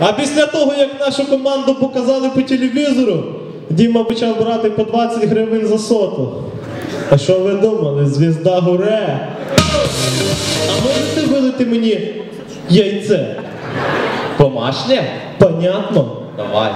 А після того, як нашу команду показали по телевізору, Діма почав брати по 20 гривень за соту. А що ви думали? Звізда горе. А можете вилити мені яйце? Помашне? Понятно? Давай.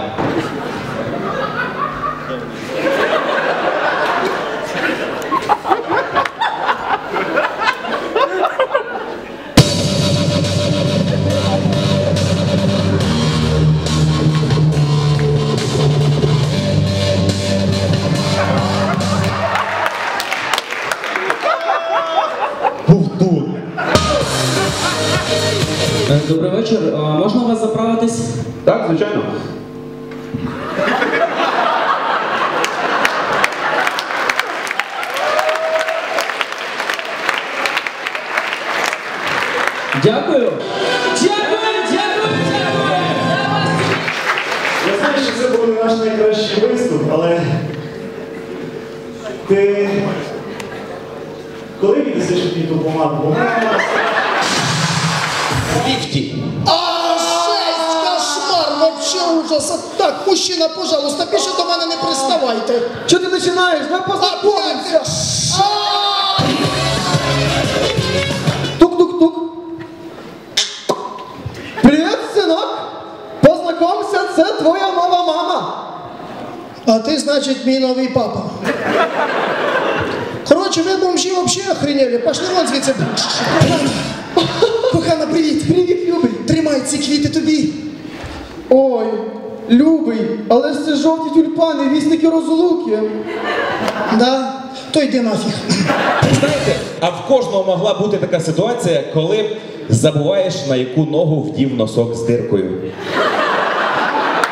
Добрий вечір. А Можна у вас заправитись? Так, звичайно. Дякую. Дякую, дякую, дякую. Я знаю, що це був не наш найкращий виступ, але ти коли віднесеш мені ту помаду? Бо вона вообще. Так, мужчина, пожалуйста, більше до мене не приставайте. Що ти починаєш? Давай познайомимося. Тук-тук-тук. Привіт, синок. Познайомся, це твоя нова мама. А ти, значить, мій новий папа. Коротше, ви бомжі взагалі охренели. Пошли вон звідси. Кохана, привіт. Привіт, любий. Тримай ці квіти тобі. Ой, любий, але ж це жовті тюльпани, вісники розлуки. Да? То йди нафіг. Знаєте, а в кожного могла бути така ситуація, коли забуваєш, на яку ногу вдів носок з диркою.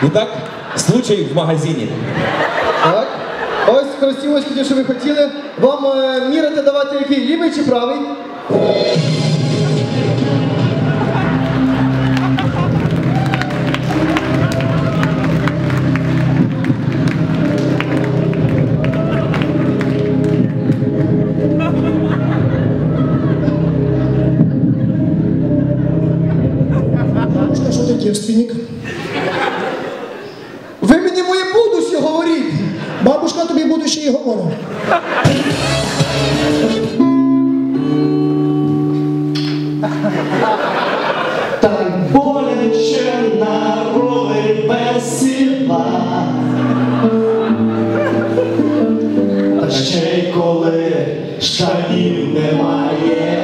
І так, случай в магазині. Так. Ось красивочки, ті, що ви хотіли. Вам е, мірити давати який, лівий чи правий? девственник. Ви мені моє будуще говоріть. Бабушка тобі будуще і говорить. Так боляче на роли без сіла. Та ще й коли штанів немає.